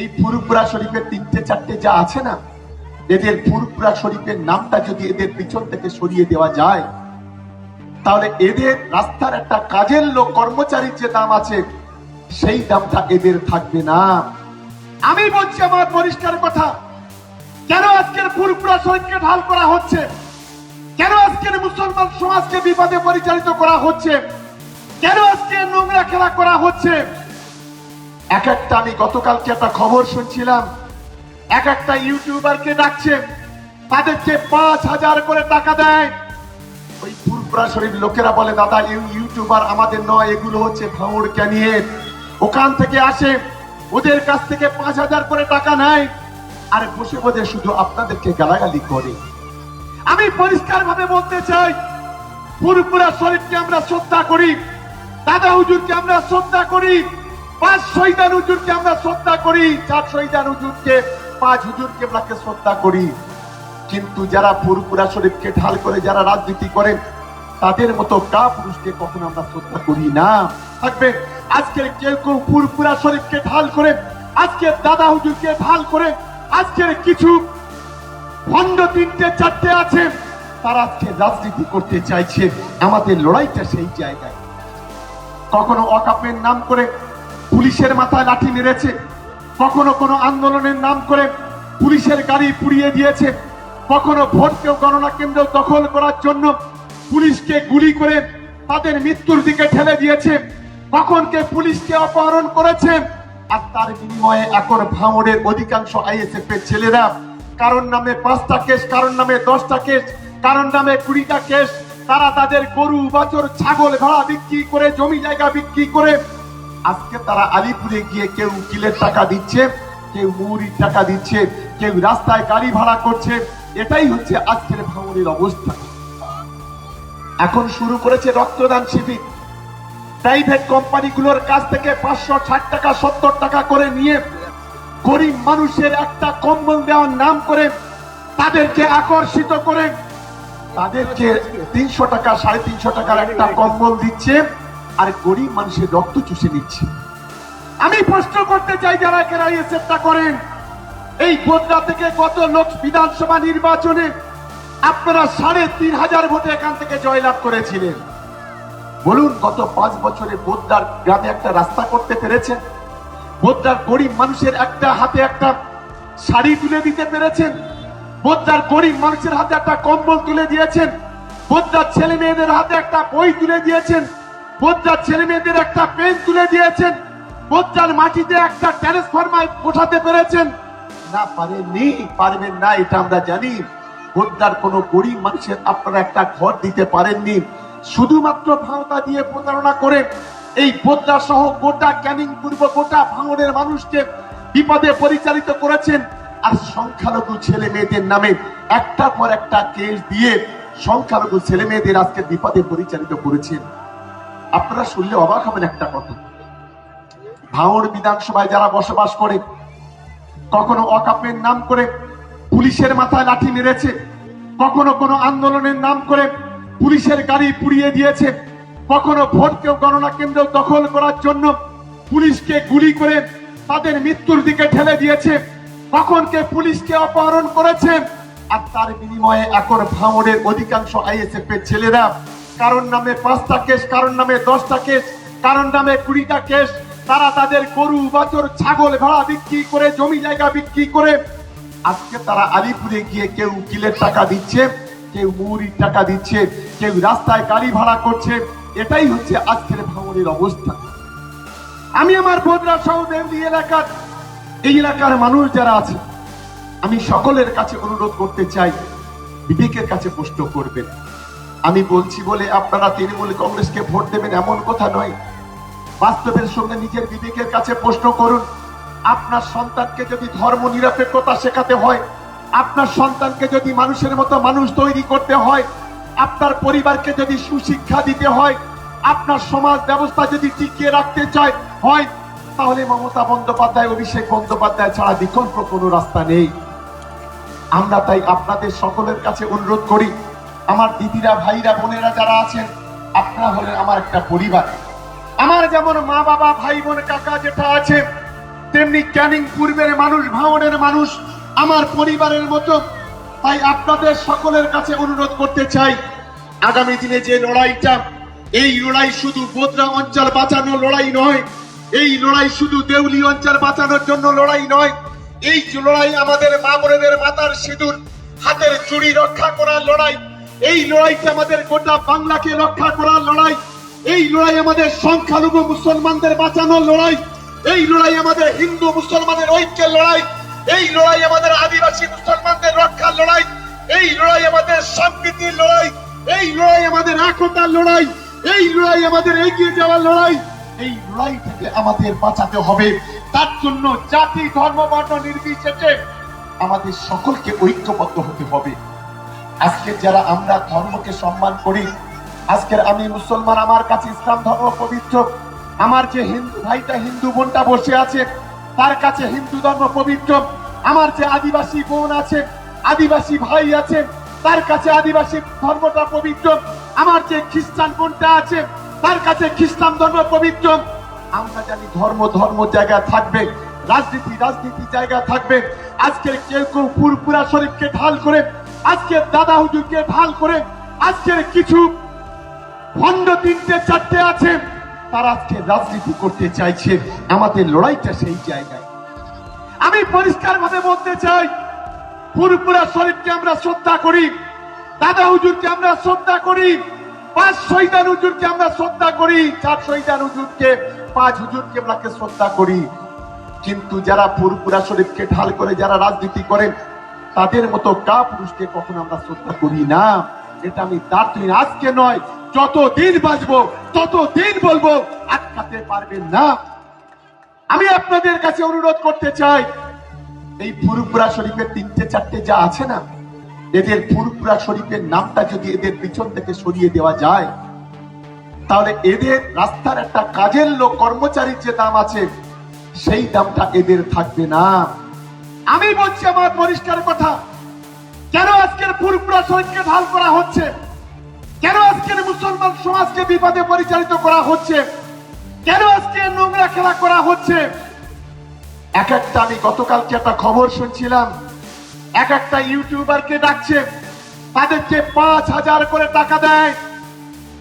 এই ফুরুপুরা শরীফের তিনটে, চারটে যা আছে না, এদের ফুরুপুরা শরীফের নামটা যদি এদের পিছন থেকে সরিয়ে দেওয়া যায়, তাহলে এদের রাস্তার একটা কাজের লোক, কর্মচারীর যে দাম আছে, সেই দামটা এদের থাকবে না। আমি বলছি আমার পরিষ্কার কথা, কেন আজকের ফুরপুরা শরীফকে ঢাল করা হচ্ছে? কেন আজকের মুসলমান সমাজকে বিপদে পরিচালিত করা হচ্ছে? কেন আজকে নোংরা খেলা করা হচ্ছে? এক একটা আমি গতকালকে একটা খবর শুনছিলাম। এক একটা ইউটিউবারকে ডাকছে তাদেরকে পাঁচ হাজার করে টাকা দেয়। ওই ফুরপুরা শরীফ লোকেরা বলে, দাদা ইউটিউবার আমাদের নয়, এগুলো হচ্ছে ভাঙড় ক্যানিয়ে ওখান থেকে আসে, ওদের কাছ থেকে পাঁচ হাজার করে টাকা নেয় আর বসে বসে শুধু আপনাদেরকে গালাগালি করে। আমি পরিষ্কার ভাবে বলতে চাই ফুরপুরা শরীফকে আমরা শ্রদ্ধা করি, দাদা হুজুরকে আমরা শ্রদ্ধা করি। পাঁচ শহীদান হুজুরকে আমরা শ্রদ্ধা করি, চার শহীদান হুজুরকে, পাঁচ হুজুরকে আমরা শ্রদ্ধা করি। কিন্তু যারা ফুরপুরা শরীফকে ঢাল করে, যারা রাজনীতি করেন, তাদের মতো কা পুরুষকে কখনো আমরা শ্রদ্ধা করি না। থাকবে আজকের কেউ কেউ ফুরপুরা শরীফকে ঢাল করে, আজকে দাদা হুজুরকে ঢাল করে, আজকের কিছু ভণ্ড তিনটে, চারটে আছে, তারা আজকে রাজনীতি করতে চাইছে। আমাদের লড়াইটা সেই জায়গায়। কখনো অকাপের নাম করে পুলিশের মাথায় লাঠি মেরেছে। কখনো কোনো আন্দোলনের নাম করে পুলিশের গাড়ি পুড়িয়ে দিয়েছে। কখনো ভোট কেউ গণনা কেন্দ্র দখল করার জন্য পুলিশকে গুলি করে তাদের মৃত্যুর দিকে ঠেলে দিয়েছে। কখন কে পুলিশকে অপহরণ করেছে? আর তার বিনিময়ে এখন ভাঙড়ের অধিকাংশ আইএসএফ এর ছেলেরা, কারণ নামে পাঁচটা কেস, কারণ নামে দশটা কেস, কারণ নামে কুড়িটা কেস, তারা তাদের গরু, বাছর, ছাগল ভেড়া বিক্রি করে, জমি জায়গা বিক্রি করে আজকে তারা আলিপুরে গিয়ে কেউ উকিলের টাকা দিচ্ছে, কেউ মুহুরির টাকা দিচ্ছে, কেউ রাস্তায় গাড়ি ভাড়া করছে, এটাই হচ্ছে আজকের ভাঙড়ের অবস্থা। এখন শুরু করেছে রক্তদান শিবির। প্রাইভেট কোম্পানিগুলোর কাছ থেকে পাঁচশো ষাট টাকা, সত্তর টাকা করে নিয়ে গরিব মানুষের একটা কম্বল দেওয়ার নাম করে তাদেরকে আকর্ষিত করে তাদেরকে তিনশো টাকা, সাড়ে তিনশো টাকার একটা কম্বল দিচ্ছে। আর গরিব মানুষের রক্ত চুষে নিচ্ছে। আমি প্রশ্ন করতে চাই, যারা কেরা চেষ্টা করেন, এই বোদরা থেকে গত লোক বিধানসভা নির্বাচনে আপনারা সাড়ে তিন হাজার ভোটে এখান থেকে জয়লাভ করেছিলেন? বলুন, গত পাঁচ বছরে বোদ্দার গ্রামে একটা রাস্তা করতে পেরেছেন? বোদ্দার গরিব মানুষের একটা হাতে একটা শাড়ি তুলে দিতে পেরেছেন? বোদ্দার গরিব মানুষের হাতে একটা কম্বল তুলে দিয়েছেন? বোদ্দার ছেলে মেয়েদের হাতে একটা বই তুলে দিয়েছেন? বোদ্দার ছেলে মেয়েদের একটা পেন তুলে দিয়েছেন। বোদ্দার মাটিতে একটা ট্রান্সফরমার বসাতে পেরেছেন। না পারেননি, পারবেন না, এটা আমরা জানি। বোদ্দার কোনো গরিব মানুষের আপনারা একটা ঘর দিতে পারেননি। শুধুমাত্র ভাওতা দিয়ে প্রতারণা করে এই বোদ্দা সহ গোটা ক্যানিং পূর্ব গোটা ভাঙনের মানুষকে বিপদে পরিচালিত করেছেন। আর সংখ্যালঘু ছেলে মেয়েদের নামে একটা পর একটা কেস দিয়ে সংখ্যালঘু ছেলে মেয়েদের আজকে বিপদে পরিচালিত করেছেন। আপনারা শুনলে অবাক হবেন একটা কথা। ভাঙড় বিধানসভায় যারা বসবাস করে, কখনো অকাপের নাম করে পুলিশের মাথায় লাঠি মেরেছে, কখনো কোনো আন্দোলনের নাম করে পুলিশের গাড়ি পুড়িয়ে দিয়েছে, কখনো ভোট কেউ গণনা কেন্দ্র দখল করার জন্য পুলিশকে গুলি করে তাদের মৃত্যুর দিকে ঠেলে দিয়েছে, কখন কে পুলিশকে অপহরণ করেছে, আর তার বিনিময়ে এখন ভাঙড়ের অধিকাংশ আইএসএফ এর ছেলেরা কারণ নামে পাঁচটা কেস, কারণ নামে দশটা কেস, কারণ নামে কুড়িটা কেস। তারা তাদের গরু, বাছর, ছাগল ভেড়া বিক্রি করে, জমি জায়গা বিক্রি করে, আজকে তারা আলিপুরে গিয়ে কেউ উকিলের টাকা দিচ্ছে, কেউ মুহুরির টাকা দিচ্ছে, কেউ রাস্তায় গাড়ি ভাড়া করছে। এটাই হচ্ছে আজকের ভাঙড়ের অবস্থা। আমি আমার বোধরা সহ দেবলি এলাকার, এই এলাকার মানুষ যারা আছে, আমি সকলের কাছে অনুরোধ করতে চাই, বিবেকের কাছে প্রশ্ন করবেন। আমি বলছি বলে আপনারা তৃণমূল কংগ্রেসকে ভোট দেবেন এমন কথা নয়। বাস্তবের সঙ্গে নিজের বিবেকের কাছে প্রশ্ন করুন, আপনার সন্তানকে যদি ধর্ম নিরপেক্ষতা শেখাতে হয়, আপনার সন্তানকে যদি মানুষের মতো মানুষ তৈরি করতে হয়, আপনার পরিবারকে যদি সুশিক্ষা দিতে হয়, আপনার সমাজ ব্যবস্থা যদি টিকিয়ে রাখতে চায়, হয়, তাহলে মমতা বন্দ্যোপাধ্যায়, অভিষেক বন্দ্যোপাধ্যায় ছাড়া বিকল্প কোনো রাস্তা নেই। আমরা তাই আপনাদের সকলের কাছে অনুরোধ করি আমার দিদিরা, ভাইরা, বোনেরা যারা আছেন, আপনারা হলেন আমার একটা পরিবার। আমার যেমন মা বাবা, ভাই বোন, কাকা যেটা আছে, তেমনি ক্যানিং পূর্বের মানুষ, ভাঙনের মানুষ, আমার পরিবারের মতো। তাই আপনাদের সকলের কাছে অনুরোধ করতে চাই, আগামী দিনে যে লড়াইটা, এই লড়াই শুধু বোদরা অঞ্চল বাঁচানোর লড়াই নয়, এই লড়াই শুধু দেউলি অঞ্চল বাঁচানোর জন্য লড়াই নয়, এই লড়াই আমাদের মামরেদের মাতার সিঁদুর, হাতের চুড়ি রক্ষা করার লড়াই। এই লড়াইটা আমাদের গোটা বাংলাকে রক্ষা করার লড়াই, এই লড়াই আমাদের সংখ্যালঘু মুসলমানদের বাঁচানোর লড়াই, এই লড়াই আমাদের হিন্দু মুসলমানের ঐক্যের লড়াই, এই লড়াই আমাদের আদিবাসী মুসলমানদের রক্ষার লড়াই, এই লড়াই আমাদের সম্প্রীতির লড়াই, এই লড়াই আমাদের একতার লড়াই, এই লড়াই আমাদের এগিয়ে যাওয়ার লড়াই, এই লড়াই থেকে আমাদের বাঁচাতে হবে। তার জন্য জাতি, ধর্ম বর্ণ নির্বিশেষে আমাদের সকলকে ঐক্যবদ্ধ হতে হবে। আজকে যারা আমরা ধর্মকে সম্মান করি, আজকের আমি মুসলমান, আমার কাছে ইসলাম ধর্ম পবিত্র, আমার যে হিন্দু ভাইটা, হিন্দু বোনটা বসে আছে, তার কাছে হিন্দু ধর্ম পবিত্র, আমার যে আদিবাসী বোন আছে, আদিবাসী ভাই আছে, তার কাছে আদিবাসী ধর্মটা পবিত্র, আমার যে খ্রিস্টান বোনটা আছে, তার কাছে খ্রিস্টান ধর্ম পবিত্র। আমরা জানি ধর্ম ধর্ম জায়গা থাকবে, রাজনীতি রাজনীতি জায়গা থাকবে। আজকের কেউ কেউ পুরপুরা শরীফকে ঢাল করে আজকের দাদা হুজুরকে ঢাল করে আজকের কিছু ভণ্ড তিনটে, চারটে আছে, তারা আজকে রাজনীতি করতে চাইছে। আমাদের লড়াইটা সেই জায়গায়। আমি পরিষ্কার ভাবে বলতে চাই, পুরপুরা শরীফকে আমরা শ্রদ্ধা করি, দাদা হুজুরকে আমরা শ্রদ্ধা করি, পাঁচ শহীদান হুজুরকে আমরা শ্রদ্ধা করি, চার শহীদান হুজুরকে, পাঁচ হুজুরকে আমরা শ্রদ্ধা করি। কিন্তু যারা পুরপুরা শরীফকে ঢাল করে যারা রাজনীতি করেন তাদের মতো কা পুরুষকে কখনো আমরা শ্রদ্ধা করি না। এটা আমি তার তুই আজকে নয় যত দিন বাঁচবো তত দিন বলব, আটকাতে পারবেন না। আমি আপনাদের কাছে অনুরোধ করতে চাই, এই ফুরুপুরা শরীফের তিনটে, চারটে যা আছে না, এদের ফুরুপুরা শরীফের নামটা যদি এদের পিছন থেকে সরিয়ে দেওয়া যায়, তাহলে এদের রাস্তার একটা কাজের লোক, কর্মচারীর যে দাম আছে, সেই দামটা এদের থাকবে না। আমি বলছি আমার পরিষ্কার কথা। কেন আজকের ফুরপুরা শরীফকে ঢাল করা হচ্ছে? কেন আজকের মুসলমান সমাজকে বিপদে পরিচালিত করা হচ্ছে? কেন আজকে নোংরা খেলা করা হচ্ছে? এক একটা আমি গতকালকে একটা খবর শুনছিলাম। এক একটা ইউটিউবারকে ডাকছে, তাদেরকে পাঁচ হাজার করে টাকা দেয়।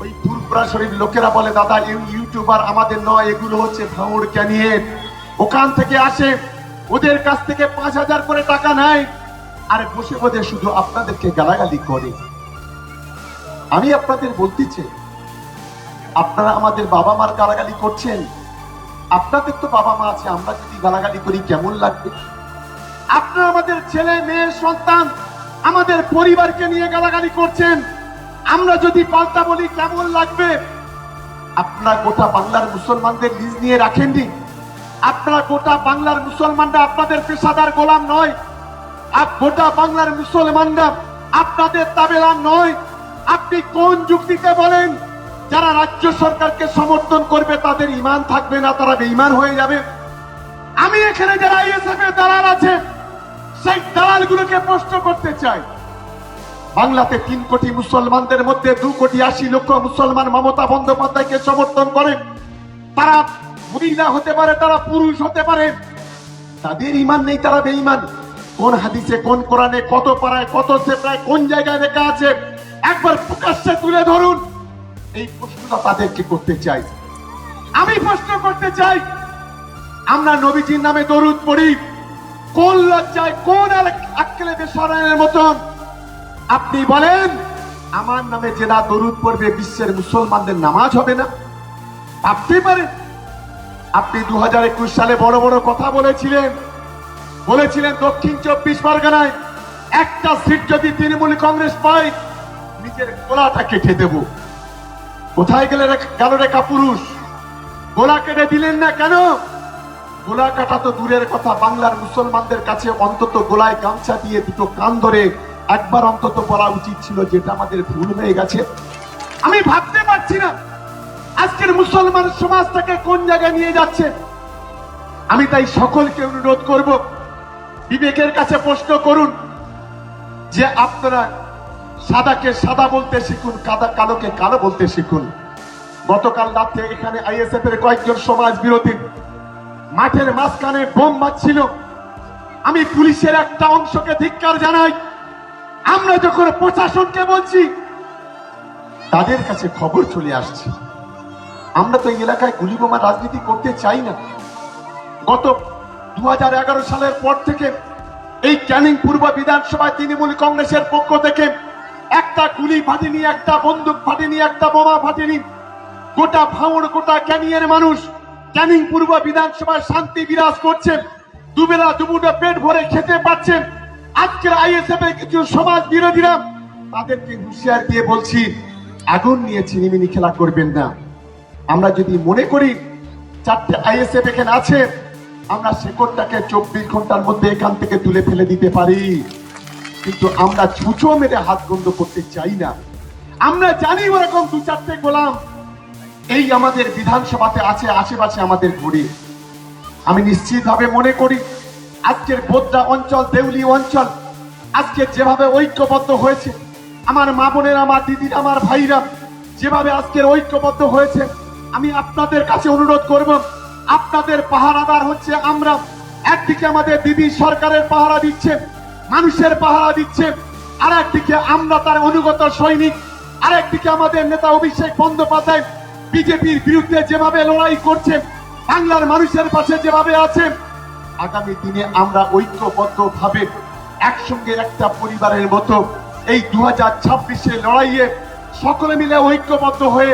ওই ফুরপুরা শরীফ লোকেরা বলে, দাদা ইউটিউবার আমাদের নয়, এগুলো হচ্ছে ভাঙড় ক্যানিয়ে ওখান থেকে আসে ওদের কাছ থেকে পাঁচ হাজার করে টাকা নেয় আর বসে বসে শুধু আপনাদেরকে গালাগালি করে। আমি আপনাদের বলতেছি, আপনারা আমাদের বাবা মার গালাগালি করছেন। আপনাদের তো বাবা মা আছে, আমরা যদি গালাগালি করি কেমন লাগবে? আপনারা আমাদের ছেলে, মেয়ে, সন্তান আমাদের পরিবারকে নিয়ে গালাগালি করছেন। আমরা যদি পাল্টা বলি কেমন লাগবে? আপনারা গোটা বাংলার মুসলমানদের লিজ নিয়ে রাখেননি? আপনারা গোটা বাংলার মুসলমানরা আপনাদের পেশাদার গোলাম নয়। আপ গোটা বাংলার মুসলমানরা আপনাদের তাবেলার নয়। আপনি কোন যুক্তিতে বলেন, যারা রাজ্য সরকারকে সমর্থন করবে, তাদের ইমান থাকবে না, তারা বেঈমান হয়ে যাবে? আমি এখানে যারা আইএসএফ এর দালাল আছে, সেই দালালগুলোকে প্রশ্ন করতে চাই। বাংলাতে তিন কোটি মুসলমানদের মধ্যে দু কোটি আশি লক্ষ মুসলমান মমতা বন্দ্যোপাধ্যায়কে সমর্থন করে তারা মহিলা হতে পারে, তারা পুরুষ হতে পারে। তাদের ইমান নেই, তারা বেঈমান। কোন হাদিসে, কোন কোরআনে, কত পাড়ায়, কত সেপ্রায় কোন জায়গায় লেখা আছে? একবার প্রকাশ্যে তুলে ধরুন। এই প্রশ্নটা তাদেরকে করতে চাই। আমি প্রশ্ন করতে চাই, আমরা নবীজির নামে দরুদ পড়ি। কোন লজ্জায়, কোন আক্কেলে বেসরণের মতন? আপনি বলেন, আমার নামে জেলা দরুদ পড়বে, বিশ্বের মুসলমানদের নামাজ হবে না। ভাবতে পারেন আপনি দু হাজার একুশ সালে বড় বড় কথা বলেছিলেন। বলেছিলেন দক্ষিণ চব্বিশ পরগনায় একটা সিট যদি তৃণমূল কংগ্রেস পায়, নিজের গোলাটা কেটে দেব। কোথায় গেলে গেল রেখা পুরুষ গোলা কেটে দিলেন না কেন? গোলা কাটা তো দূরের কথা, বাংলার মুসলমানদের কাছে অন্তত গোলায় গামছা দিয়ে দুটো কান ধরে একবার অন্তত বলা উচিত ছিল যেটা আমাদের ভুল হয়ে গেছে। আমি ভাবতে পারছি না। আজকের মুসলমান সমাজটাকে কোন জায়গায় নিয়ে যাচ্ছে? আমি তাই সকলকে অনুরোধ করব, বিবেকের কাছে প্রশ্ন করুন যে আপনারা সাদাকে সাদা বলতে শিখুন, কাদা কালোকে কালো বলতে শিখুন। গতকাল রাতে এখানে আইএসএফ এর কয়েকজন সমাজ বিরোধী মাঠের মাঝখানে বোম মারছিল। আমি পুলিশের একটা অংশকে ধিক্কার জানাই। আমরা যখন প্রশাসনকে বলছি, তাদের কাছে খবর চলে আসছে। আমরা তো এই এলাকায় গুলি বোমা রাজনীতি করতে চাই না। গত দু হাজার এগারো সালের পর থেকে এই ক্যানিং পূর্ব বিধানসভায় তৃণমূল কংগ্রেসের পক্ষ থেকে একটা গুলি ফাটেনি একটা বন্দুক ফাটেনি একটা বোমা ফাটেনি গোটা ভাঙড়, গোটা ক্যানিংয়ের মানুষ ক্যানিং পূর্ব বিধানসভায় শান্তি বিরাজ করছে। দুবেলা দুমুটো পেট ভরে খেতে পাচ্ছেন আজকের আইএসএফ এর কিছু সমাজ বিরোধীরা তাদেরকে হুঁশিয়ার দিয়ে বলছি, আগুন নিয়ে চিনিমিনি খেলা করবেন না। আমরা যদি মনে করি চারটে আইএসএফ এখানে আছে, আমরা শেকড়টাকে চব্বিশ ঘণ্টার মধ্যে এখান থেকে তুলে ফেলে দিতে পারি। কিন্তু আমরা ছুঁচো মেরে হাত গন্ধ করতে চাই না। আমরা জানি ওরকম দু চারটে গোলাম। এই আমাদের বিধানসভাতে আছে, আশেপাশে আমাদের ঘুরে। আমি নিশ্চিতভাবে মনে করি, আজকের বোদ্রা অঞ্চল, দেউলি অঞ্চল, আজকে যেভাবে ঐক্যবদ্ধ হয়েছে, আমার মা বোনের, আমার দিদির, আমার ভাইরা, যেভাবে আজকের ঐক্যবদ্ধ হয়েছে আমি আপনাদের কাছে অনুরোধ করব, আপনাদের পাহারাদার হচ্ছে আমরা। একদিকে আমাদের দিদি সরকারের পাহারা দিচ্ছে, মানুষের পাহারা দিচ্ছে আর একদিকে আমরা তার অনুগত সৈনিক আর একদিকে আমাদের নেতা অভিষেক বন্দ্যোপাধ্যায় বিজেপির বিরুদ্ধে যেভাবে লড়াই করছে, বাংলার মানুষের পাশে যেভাবে আছে, আগামী দিনে আমরা ঐক্যবদ্ধ ভাবে একসঙ্গে একটা পরিবারের মতো এই দু হাজার ছাব্বিশে লড়াইয়ে সকলে মিলে ঐক্যবদ্ধ হয়ে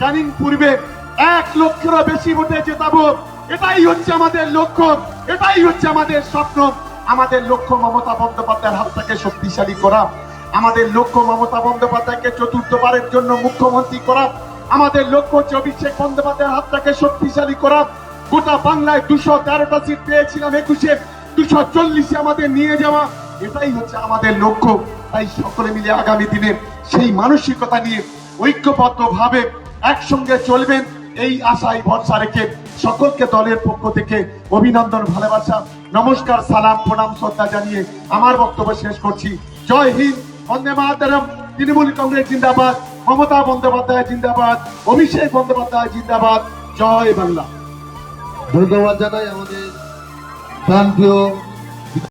ক্যানিং পূর্বে এক লক্ষেরও বেশি ভোটে জেতাবো। এটাই হচ্ছে আমাদের লক্ষ্য। এটাই হচ্ছে আমাদের স্বপ্ন। আমাদের লক্ষ্য মমতা বন্দ্যোপাধ্যায়ের হাতটাকে শক্তিশালী করা। আমাদের লক্ষ্য মমতা বন্দ্যোপাধ্যায়কে চতুর্থবারের জন্য মুখ্যমন্ত্রী করা। আমাদের লক্ষ্য হচ্ছে অভিষেক বন্দ্যোপাধ্যায়ের হাতটাকে শক্তিশালী করা। গোটা বাংলায় দুশো তেরোটা সিট পেয়েছিলাম একুশে। দুশো চল্লিশে আমাদের নিয়ে যাওয়া। এটাই হচ্ছে আমাদের লক্ষ্য। তাই সকলে মিলে আগামী দিনে সেই মানসিকতা নিয়ে ঐক্যবদ্ধ ভাবে একসঙ্গে চলবেন। এই আশায় ভরসা রেখে সকলকে দলের পক্ষ থেকে অভিনন্দন, ভালোবাসা, নমস্কার, সালাম, প্রণাম, শ্রদ্ধা জানিয়ে আমার বক্তব্য শেষ করছি। জয় হিন্দ, বন্দে মাতরম। তৃণমূল কংগ্রেস জিন্দাবাদ, মমতা বন্দ্যোপাধ্যায় জিন্দাবাদ, অভিষেক বন্দ্যোপাধ্যায় জিন্দাবাদ। জয় বাংলা। ধন্যবাদ জানাই আমাদের প্রাণপ্রিয়